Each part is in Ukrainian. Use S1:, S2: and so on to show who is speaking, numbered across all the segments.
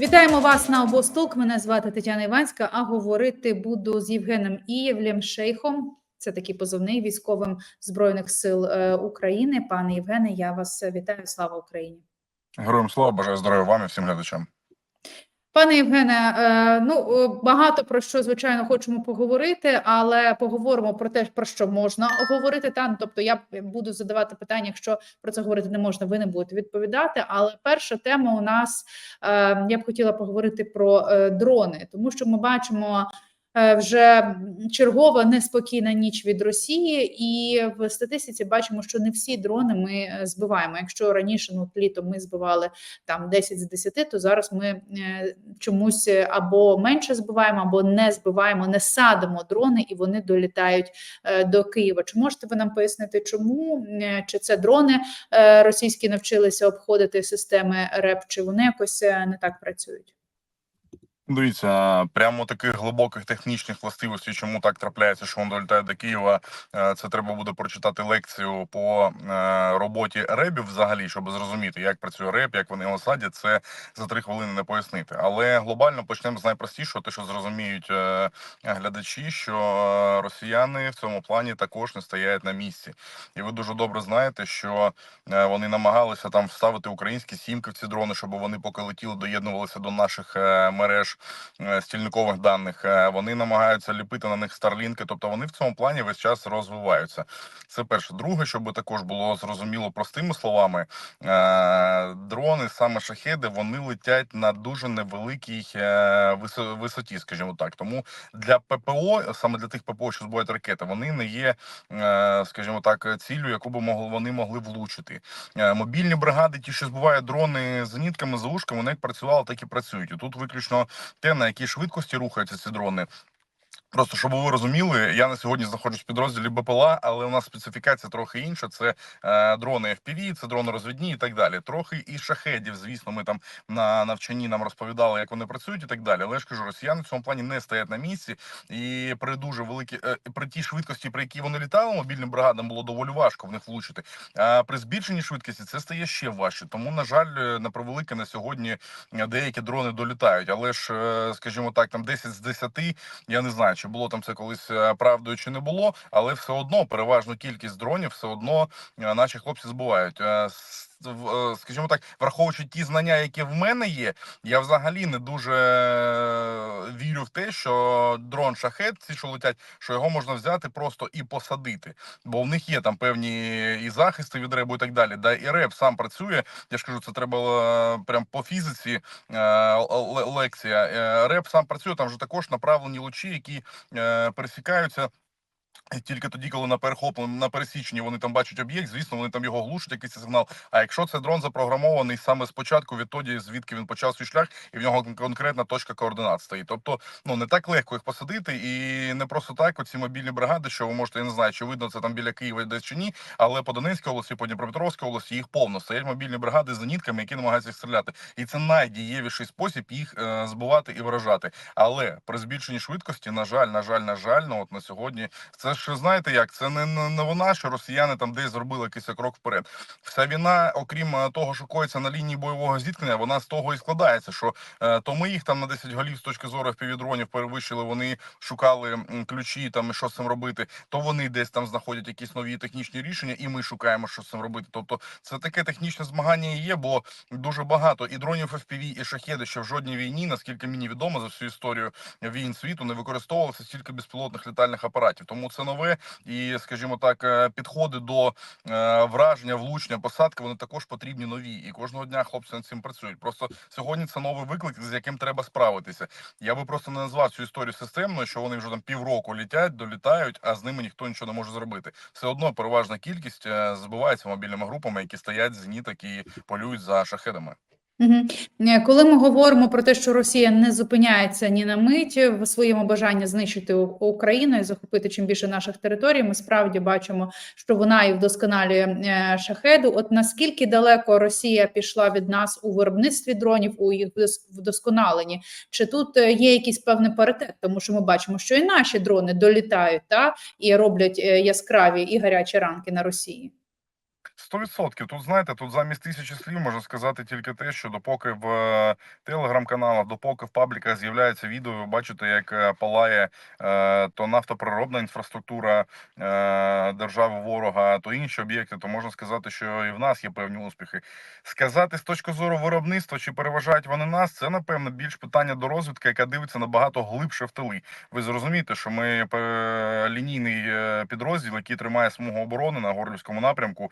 S1: Вітаємо вас на обосток. Мене звати Тетяна Іванська. А говорити буду з Євгеном Ієвлем Шейхом. Це такий позовний військовим збройних сил е, України. Пане Євгене, я вас вітаю. Слава Україні.
S2: Героям слава, бажаю здоров'я вам і всім глядачам.
S1: Пане Євгене, е, ну е, багато про що звичайно хочемо поговорити, але поговоримо про те, про що можна говорити. Там, тобто, я буду задавати питання. Якщо про це говорити не можна, ви не будете відповідати. Але перша тема у нас е, я б хотіла поговорити про дрони, тому що ми бачимо. Е, Вже чергова неспокійна ніч від Росії, і в статистиці бачимо, що не всі дрони ми е, збиваємо. Якщо раніше ну літом ми збивали там 10 з 10, то зараз ми е, чомусь або менше збиваємо, або не збиваємо, не садимо дрони, і вони долітають до Києва. Чи можете ви нам пояснити, чому чи це дрони російські навчилися обходити системи РЕП, чи вони якось не так працюють?
S2: Дивіться, прямо таких глибоких технічних властивостей, чому так трапляється, що він долітає до Києва. е, Це треба буде прочитати лекцію по е, роботі ребів, взагалі, щоб зрозуміти, як працює реб, як вони його садять. Це за три хвилини не пояснити. Але глобально почнемо з найпростішого, те, що зрозуміють е, глядачі, що росіяни в цьому плані також не стоять на місці, і ви дуже добре знаєте, що вони намагалися там вставити українські сімки в ці дрони, щоб вони поки летіли, доєднувалися до наших мереж е, стільникових даних. Е, Вони намагаються ліпити на них старлінки, тобто вони в цьому плані весь час розвиваються. Це перше. Друге, щоб також було зрозуміло простими словами, е, дрони, саме шахеди, вони летять на дуже невеликій висоті, скажімо так. Тому для ППО, саме для тих ППО, що збивають ракети, вони не є, скажімо так, ціллю, яку би могли вони могли влучити. Мобільні бригади, ті, що збивають дрони зенітками, заушками, вони як працювали, так і працюють. І тут виключно те, на якій швидкості рухаються ці дрони. Просто щоб ви розуміли, я на сьогодні знаходжусь в підрозділі БПЛА, але у нас специфікація трохи інша. Це е, дрони FPV, це дрони розвідні і так далі. Трохи і шахедів. Звісно, ми там на навчанні нам розповідали, як вони працюють і так далі. Але ж кажу, росіяни в цьому плані не стоять на місці, і при дуже великій е, при тій швидкості, при якій вони літали, мобільним бригадам було доволі важко в них влучити. А при збільшенні швидкості це стає ще важче. Тому, на жаль, е, на превелике на сьогодні е, деякі дрони долітають. Але ж, е, скажімо так, там 10 з 10, я не знаю, чи було там це колись е, правдою, чи не було, але все одно переважну кількість дронів все одно е, наші хлопці збувають. Е, Скажімо так, враховуючи ті знання, які в мене є, я взагалі не дуже е, вірю в те, що дрон шахет, ці що летять, що його можна взяти просто і посадити, бо в них є там певні і захисти від ребу, і так далі. Да, і реб сам працює. Я ж кажу, це треба е, прям по фізиці лекція. Реп сам працює, там вже також направлені лучі, які пересікаються. Тільки тоді, коли на перехопленні на пересіченні вони там бачать об'єкт, звісно, вони там його глушать, якийсь сигнал. А якщо це дрон запрограмований саме спочатку, відтоді звідки він почав свій шлях, і в нього конкретна точка координат стоїть. Тобто, ну не так легко їх посадити, і не просто так. Оці мобільні бригади, що ви можете, я не знаю, чи видно це там біля Києва десь чи ні, але по Донецькій області, по Дніпропетровській області їх повно стоять мобільні бригади з зенітками, які намагаються їх стріляти. І це найдієвіший спосіб їх е, збивати і вражати. Але при збільшенні швидкості, на жаль, на жаль, на жаль, ну от на сьогодні це ж знаєте як, це не, вона, що росіяни там десь зробили якийсь крок вперед. Вся війна, окрім е, того, що коїться на лінії бойового зіткнення, вона з того і складається, що е, то ми їх там на 10 голів з точки зору півдронів перевищили, вони шукали ключі там і що з цим робити, то вони десь там знаходять якісь нові технічні рішення, і ми шукаємо, що з цим робити. Тобто це таке технічне змагання і є, бо дуже багато і дронів FPV, і шахеди, що в жодній війні, наскільки мені відомо за всю історію війн світу, не використовувалося стільки безпілотних літальних апаратів. Тому це нове і, скажімо так, е, підходи до е, враження, влучення, посадки вони також потрібні нові. І кожного дня хлопці над цим працюють. Просто сьогодні це новий виклик, з яким треба справитися. Я би просто не назвав цю історію системною, що вони вже там півроку літять, долітають, а з ними ніхто нічого не може зробити. Все одно переважна кількість е, збивається мобільними групами, які стоять зеніток і полюють за шахедами.
S1: Угу. Коли ми говоримо про те, що Росія не зупиняється ні на мить в своєму бажанні знищити Україну і захопити чим більше наших територій, ми справді бачимо, що вона і вдосконалює е, шахеду. От наскільки далеко Росія пішла від нас у виробництві дронів, у їх вдос- вдосконаленні? Чи тут е, є якийсь певний паритет? Тому що ми бачимо, що і наші дрони долітають та і роблять е, яскраві і гарячі ранки на Росії.
S2: Сто відсотків. Тут знаєте, тут замість тисячі слів можна сказати тільки те, що допоки в е, телеграм-каналах, допоки в пабліках з'являється відео, ви бачите, як е, палає е, то нафтоприробна інфраструктура держави ворога, то інші об'єкти, то можна сказати, що і в нас є певні успіхи. Сказати з точки зору виробництва, чи переважають вони нас, це напевно більш питання до розвідки, яка дивиться набагато глибше в тили. Ви зрозумієте, що ми лінійний підрозділ, який тримає смугу оборони на горлівському напрямку.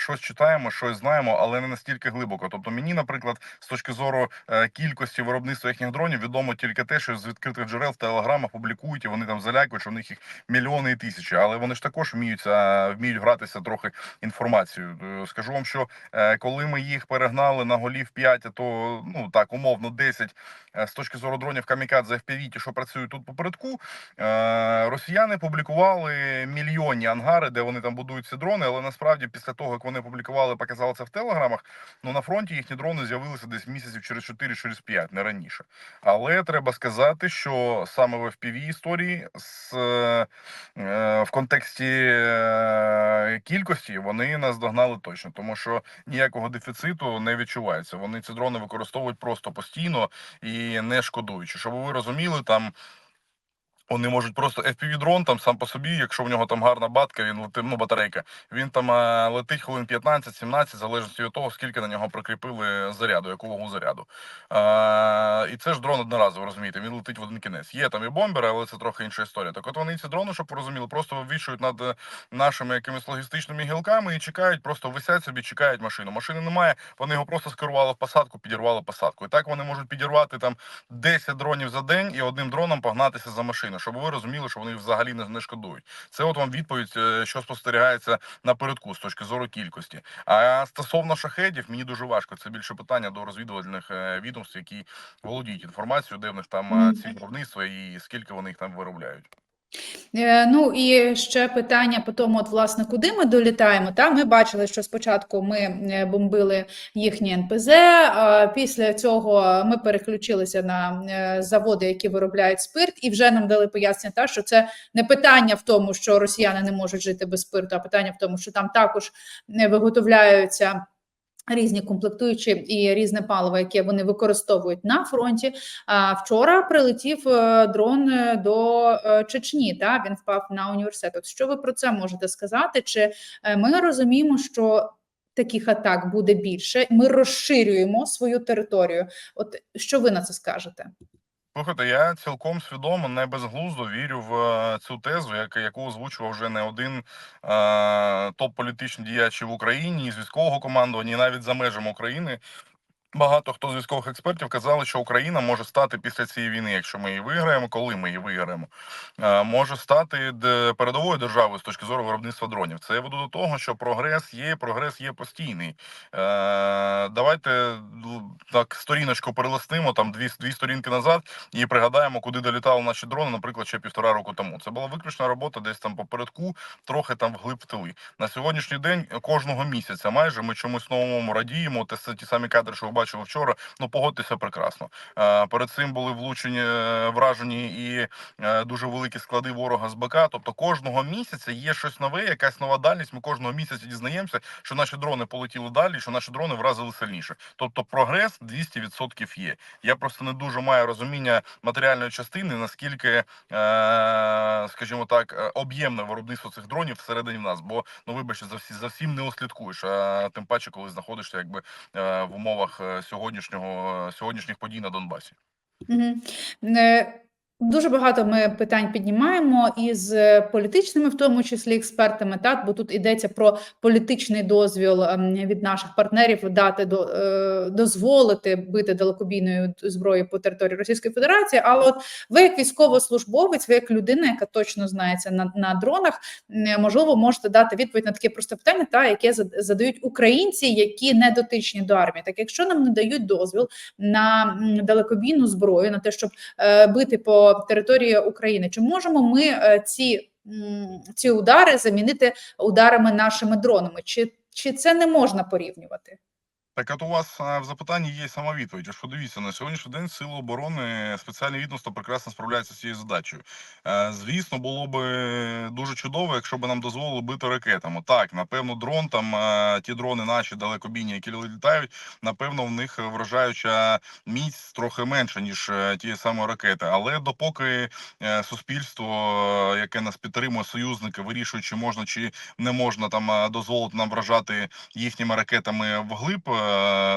S2: Е, Щось читаємо, щось знаємо, але не настільки глибоко. Тобто, мені, наприклад, з точки зору е, кількості виробництва їхніх дронів, відомо тільки те, що з відкритих джерел в телеграмах публікують і вони там залякують, що в них їх мільйони і тисячі. Але вони ж також вміються вміють гратися трохи інформацією. Е, Скажу вам, що е, коли ми їх перегнали на голів 5, то ну так умовно 10 е, з точки зору дронів камікадзе FPV, ті, що працюють тут попередку. Е, Росіяни публікували мільйонні ангари, де вони там будують ці дрони. Але насправді, після того як вони публікували, показали це в телеграмах. Ну на фронті їхні дрони з'явилися десь місяців через 4, через 5, не раніше. Але треба сказати, що саме в FPV історії з е, е, в контексті е, кількості вони нас догнали точно, тому що ніякого дефіциту не відчувається. Вони ці дрони використовують просто постійно і не шкодуючи. Щоб ви розуміли, там. Вони можуть просто FPV-дрон там сам по собі, якщо в нього там гарна батка, він летить, ну батарейка, він там е, летить хвилин 15-17, залежно від того, скільки на нього прикріпили заряду, яку заряду. Е, і це ж дрон одноразово, розумієте, він летить в один кінець. Є там і бомбери, але це трохи інша історія. Так от вони ці дрони, щоб ви розуміли, просто вивішують над е, нашими якимись логістичними гілками і чекають, просто висять собі, чекають машину. Машини немає, вони його просто скерували в посадку, підірвали посадку. І так вони можуть підірвати там 10 дронів за день і одним дроном погнатися за машину, щоб ви розуміли, що вони взагалі не, не шкодують. Це от вам відповідь, е, що спостерігається напередку з точки зору кількості. А стосовно шахедів, мені дуже важко. Це більше питання до розвідувальних е, відомств, які володіють інформацією, де в них там е, ці виробництва і скільки вони їх там виробляють.
S1: Е, Ну і ще питання по тому, от власне, куди ми долітаємо. Та ми бачили, що спочатку ми е, бомбили їхні НПЗ. Після цього ми переключилися на е, заводи, які виробляють спирт, і вже нам дали пояснення, та що це не питання в тому, що росіяни не можуть жити без спирту, а питання в тому, що там також е, виготовляються. Різні комплектуючі і різне паливо, яке вони використовують на фронті. А вчора прилетів е, дрон е, до е, Чечні. Та він впав на університет. От що ви про це можете сказати? Чи ми розуміємо, що таких атак буде більше? Ми розширюємо свою територію. От що ви на це скажете?
S2: Слухайте, я цілком свідомо, не безглуздо вірю в е, цю тезу, яку озвучував вже не один е, топ-політичний діяч в Україні, і з військового командування, і навіть за межами України. Багато хто з військових експертів казали, що Україна може стати після цієї війни, якщо ми її виграємо, коли ми її виграємо, е, може стати передовою державою з точки зору виробництва дронів. Це я веду до того, що прогрес є, прогрес є постійний. Е, Давайте так сторіночку перелистимо там дві дві сторінки назад і пригадаємо, куди долітали наші дрони, наприклад, ще півтора року тому. Це була виключна робота десь там попередку, трохи там вглиб в тили. На сьогоднішній день кожного місяця майже ми чомусь новому радіємо. Те ті самі кадри, що ви бачили вчора. Ну погодьтеся прекрасно. Е, Перед цим були влучені е, вражені і е, дуже великі склади ворога з БК. Тобто кожного місяця є щось нове, якась нова дальність. Ми кожного місяця дізнаємося, що наші дрони полетіли далі, що наші дрони вразили сильніше. Тобто прогрес 200% є. Я просто не дуже маю розуміння матеріальної частини, наскільки, скажімо так, об'ємне виробництво цих дронів всередині нас. Бо ну вибачте, за всі за всім не услідкуєш. А тим паче, коли знаходишся якби в умовах сьогоднішнього сьогоднішніх подій на Донбасі.
S1: Мгм. Дуже багато ми питань піднімаємо із політичними, в тому числі експертами, так бо тут йдеться про політичний дозвіл ем, від наших партнерів дати до е, дозволити бити далекобійною зброєю по території Російської Федерації. Але от ви, як військовослужбовець, ви як людина, яка точно знається на, на дронах, можливо, можете дати відповідь на таке просте питання, та яке зад- задають українці, які не дотичні до армії. Так, якщо нам не дають дозвіл на далекобійну зброю, на те, щоб е, бити по території України. Чи можемо ми е, ці, ці удари замінити ударами нашими дронами? Чи, чи це не можна порівнювати?
S2: Так от у вас в запитанні є сама відповідь. Ось подивіться, на сьогоднішній день Сили оборони спеціальне відомство прекрасно справляється з цією задачею. Е, звісно, було б дуже чудово, якщо б нам дозволили бити ракетами. Так, напевно, дрон там е, ті дрони наші далекобійні, які літають, напевно, в них вражаюча міць трохи менша, ніж е, ті самі ракети. Але допоки е, суспільство, е, яке нас підтримує, союзники, вирішують, чи можна чи не можна там е, дозволити нам вражати їхніми ракетами вглиб е,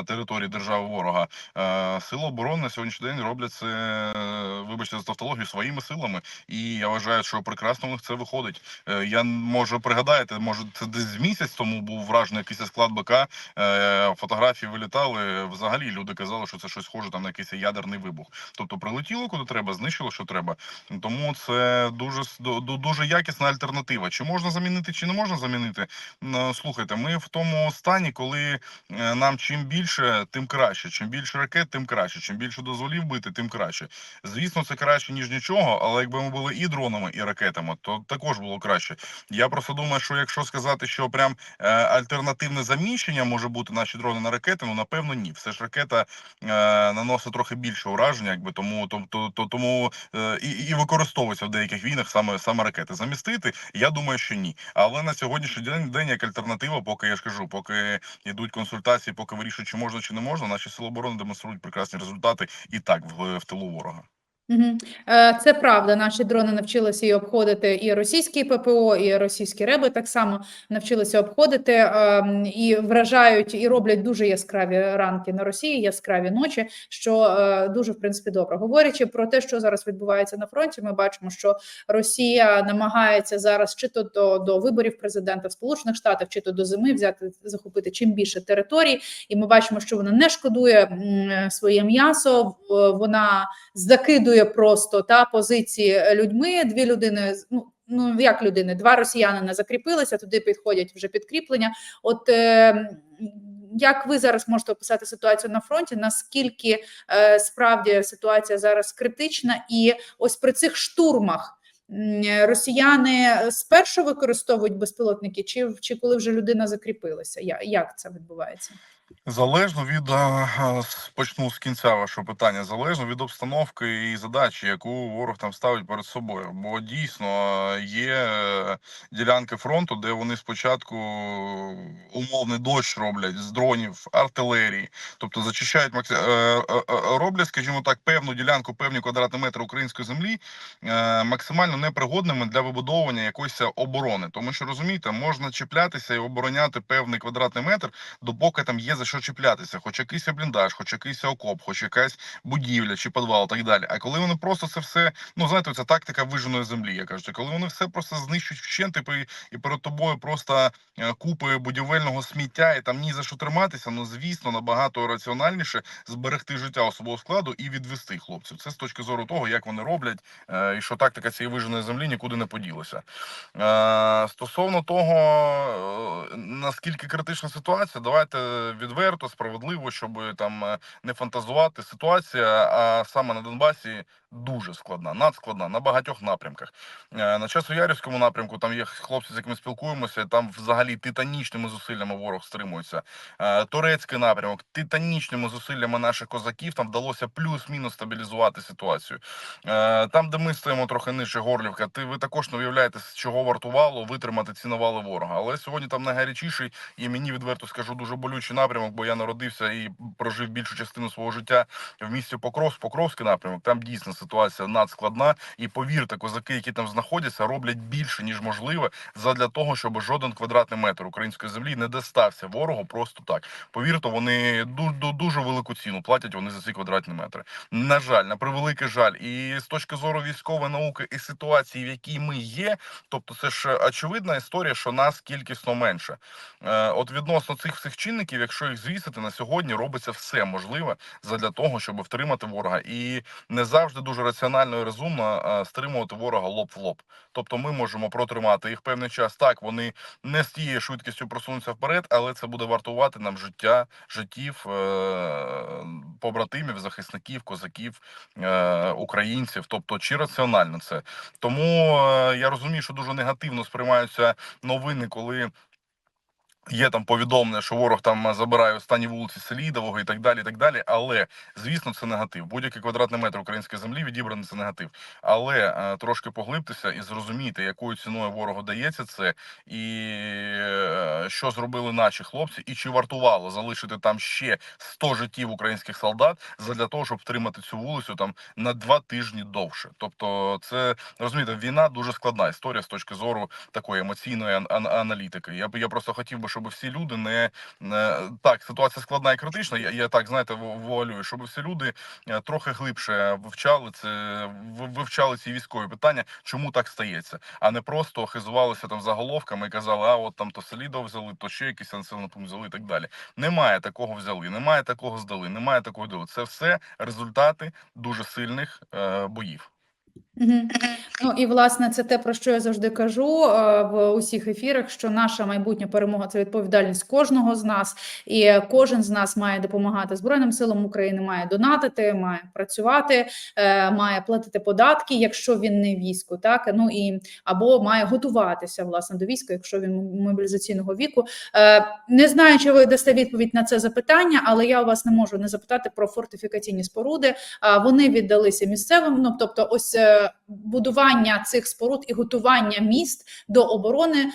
S2: території держави ворога. Е, Сили оборони на сьогоднішній день роблять це, е, вибачте за тавтологію, своїми силами. І я вважаю, що прекрасно в них це виходить. Е, Я можу пригадаєте, може це десь місяць тому був вражений якийсь склад БК. е, Фотографії вилітали. Взагалі люди казали, що це щось схоже там на якийсь ядерний вибух. Тобто прилетіло куди треба, знищило, що треба. Тому це дуже дуже якісна альтернатива. Чи можна замінити, чи не можна замінити? Слухайте, ми в тому стані, коли е, нам чим більше, тим краще. Чим більше ракет, тим краще. Чим більше дозволів бити, тим краще. Звісно, це краще ніж нічого, але якби ми були і дронами, і ракетами, то також було краще. Я просто думаю, що якщо сказати, що прям е, альтернативне заміщення може бути наші дрони на ракети, ну напевно ні. Все ж ракета е, наносить трохи більше ураження, якби тому, то, то, то тому е, і, і використовується в деяких війнах саме саме ракети. Замістити, я думаю, що ні. Але на сьогоднішній день день як альтернатива, поки я ж кажу, поки йдуть консультації, поки вирішують, чи можна чи не можна, наші сили оборони демонструють прекрасні результати і так в, в тилу ворога.
S1: Е, Це правда. Наші дрони навчилися і обходити і російські ППО, і російські реби так само навчилися обходити ем, і вражають і роблять дуже яскраві ранки на Росії, яскраві ночі, що е, дуже в принципі добре. Говорячи про те, що зараз відбувається на фронті, ми бачимо, що Росія намагається зараз чи то до, до виборів президента в Сполучених Штатах, чи то до зими взяти захопити чим більше територій, і ми бачимо, що вона не шкодує своє м'ясо, вона закидує просто та позиції людьми. Дві людини ну. Ну, як людини, два росіянина закріпилися, туди підходять вже підкріплення. От е, як ви зараз можете описати ситуацію на фронті? Наскільки е, справді ситуація зараз критична, і ось при цих штурмах росіяни спершу використовують безпілотники, чи, чи коли вже людина закріпилася? Я- Як це відбувається?
S2: Залежно від почну з кінця вашого питання, залежно від обстановки і задачі, яку ворог там ставить перед собою. Бо дійсно є е, ділянки фронту, де вони спочатку умовний дощ роблять з дронів, артилерії, тобто зачищають е, е, роблять, скажімо так, певну ділянку, певні квадратні метри української землі максимально непригодними для вибудовування якоїсь оборони. Тому що розумієте, можна чіплятися і обороняти певний квадратний метр допоки там є за що чіплятися, хоч якийсь бліндаж, хоч якийсь окоп, хоч якась будівля чи підвал, так далі. А коли вони просто це все, ну знаєте, це тактика виженої землі. Я кажу, коли вони все просто знищують вщент, і, і перед тобою просто е, купи будівельного сміття, і там ні за що триматися, ну звісно, набагато раціональніше зберегти життя особового складу і відвести хлопців. Це з точки зору того, як вони роблять, е, і що тактика цієї виженої землі нікуди не поділася. Е, Стосовно того, наскільки критична ситуація, давайте відверто, справедливо, щоб там е, не фантазувати. Ситуація, а саме на Донбасі дуже складна, надскладна на багатьох напрямках. Е, На Часоярівському напрямку там є хлопці, з якими спілкуємося. Там взагалі титанічними зусиллями ворог стримується. Е, Турецький напрямок, титанічними зусиллями наших козаків там вдалося плюс-мінус стабілізувати ситуацію. Е, Там, де ми стоїмо трохи нижче Горлівка, ти ви також не уявляєте, з чого вартувало витримати ці навали ворога. Але сьогодні там найгарячіший і мені відверто скажу дуже болючий напрямок, бо я народився і прожив більшу частину свого життя в місті Покров, Покровський напрямок. Там дійсно ситуація надскладна. І повірте, козаки, які там знаходяться, роблять більше ніж можливе задля того, щоб жоден квадратний метр української землі не достався ворогу просто так. Повірте, вони ду- дуже велику ціну платять вони за ці квадратні метри. На жаль, на превеликий жаль, і з точки зору військової науки і ситуації, в якій ми є, тобто це ж очевидна історія, що нас кількісно менше. Е, От відносно цих всіх чинників, якщо їх звісити, на сьогодні робиться все можливе задля того, щоб втримати ворога, і не завжди дуже раціонально і розумно стримувати ворога лоб в лоб. Тобто, ми можемо протримати їх певний час. Так вони не з тією швидкістю просунуться вперед, але це буде вартувати нам життя, життів е, побратимів, захисників, козаків, е, українців. Тобто, чи раціонально це тому е, я розумію, що дуже негативно сприймаються новини, коли Є там повідомлення, що ворог там забирає останні вулиці Селідового і так далі. і так далі. Але звісно, це негатив. Будь-який квадратний метр української землі відібраний це негатив. Але е, трошки поглибтеся і зрозуміти, якою ціною ворогу дається це, і е, що зробили наші хлопці, і чи вартувало залишити там ще 100 життів українських солдат задля того, щоб втримати цю вулицю там на два тижні довше. Тобто, це розумієте, війна дуже складна історія з точки зору такої емоційної ан- ан- аналітики. Я я просто хотів би, щоб всі люди не, так. Ситуація складна і критична. Я, я так знаєте, вуалюю, щоб всі люди е, трохи глибше вивчали це, вивчали ці військові питання, чому так стається, а не просто хизувалися там заголовками і казали, а от там то Селідов взяли, то ще якийсь населений пункт взяли і так далі. Немає такого взяли, немає такого здали, немає такого дали. Це все результати дуже сильних е, боїв.
S1: Ну і власне це те, про що я завжди кажу е, в усіх ефірах, що наша майбутня перемога це відповідальність кожного з нас, і кожен з нас має допомагати Збройним силам України, має донатити, має працювати, е, має платити податки, якщо він не війську, так ну і або має готуватися власне до війська, якщо він мобілізаційного віку. Е, Не знаю, чи ви дасте відповідь на це запитання, але я у вас не можу не запитати про фортифікаційні споруди. Вони віддалися місцевим. Ну тобто, ось будування цих споруд і готування міст до оборони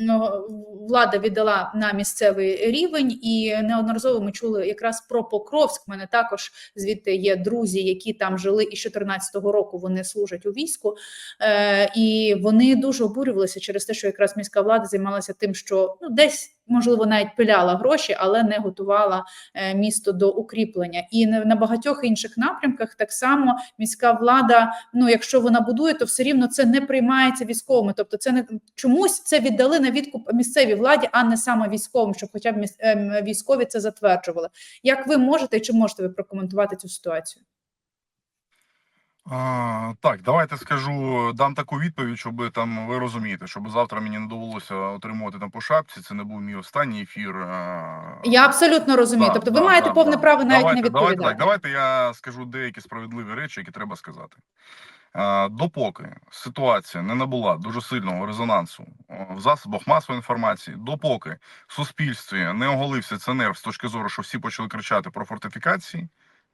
S1: ну, влада віддала на місцевий рівень, і неодноразово ми чули якраз про Покровськ. У мене також звідти є друзі, які там жили і з 14-го року вони служать у війську, е, і вони дуже обурювалися через те, що якраз міська влада займалася тим, що ну десь. Можливо, навіть пиляла гроші, але не готувала е, місто до укріплення. І на багатьох інших напрямках так само міська влада, ну якщо вона будує, то все рівно це не приймається військовими. Тобто, це не чомусь це віддали на відкуп місцевій владі, а не саме військовим, щоб хоча б ем, військові це затверджували. Як ви можете і чи можете ви прокоментувати цю ситуацію?
S2: Так, давайте скажу, дам таку відповідь, щоб там ви розумієте, щоб завтра мені не довелося отримувати там по шапці. Це не був мій останній ефір.
S1: Я абсолютно розумію.
S2: Да,
S1: тобто, ви
S2: да,
S1: маєте
S2: да,
S1: повне
S2: да.
S1: право навіть
S2: давайте,
S1: не відповідати.
S2: Давайте, так, давайте я скажу деякі справедливі речі, які треба сказати. Допоки ситуація не набула дуже сильного резонансу в засобах масової інформації, допоки в суспільстві не оголився нерв з точки зору, що всі почали кричати про фортифікації,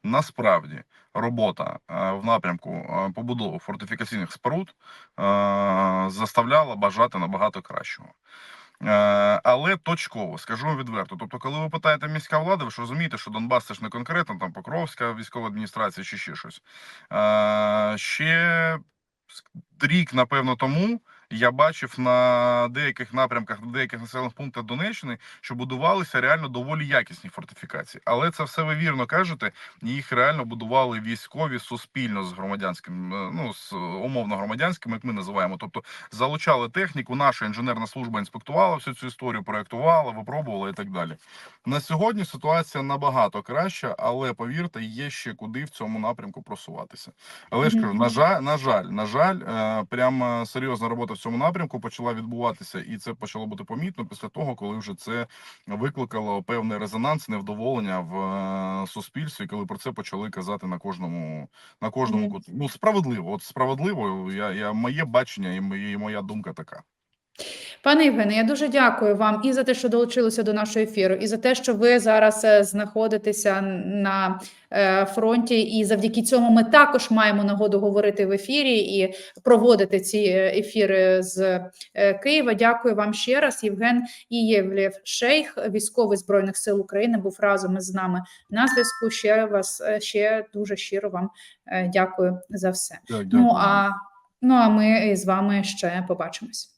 S2: насправді робота е, в напрямку е, побудови фортифікаційних споруд е, заставляла бажати набагато кращого. Але точково скажу вам відверто. Тобто, коли ви питаєте міська влада, ви ж розумієте, що Донбас це ж не конкретно там Покровська військова адміністрація чи ще щось. Ще рік, напевно, тому я бачив на деяких напрямках, на деяких населених пунктах Донеччини, що будувалися реально доволі якісні фортифікації. Але це все ви вірно кажете. Їх реально будували військові суспільно з громадянським, е, ну з умовно громадянським, як ми називаємо. Тобто залучали техніку, наша інженерна служба інспектувала всю цю історію, проектувала, випробувала і так далі. На сьогодні ситуація набагато краща, але повірте, є ще куди в цьому напрямку просуватися. Але ж кажу, на жаль, на жаль, на жаль, е, прямо серйозна робота в цьому напрямку почала відбуватися, і це почало бути помітно після того, коли вже це викликало певний резонанс, невдоволення в е, суспільстві, коли про це почали казати на кожному на кожному
S1: Мгм.
S2: куту. Ну справедливо, от справедливо. Я, я моє бачення і моя думка така.
S1: Пане Євгене, я дуже дякую вам і за те, що долучилися до нашого ефіру, і за те, що ви зараз е, знаходитеся на е, фронті. І завдяки цьому ми також маємо нагоду говорити в ефірі і проводити ці е, ефіри з Києва. Дякую вам ще раз. Євген Ієвлєв Шейх, військовий збройних сил України, був разом із нами на зв'язку. Ще вас ще дуже щиро вам дякую за все.
S2: Дякую.
S1: Ну а ну а ми з вами ще побачимось.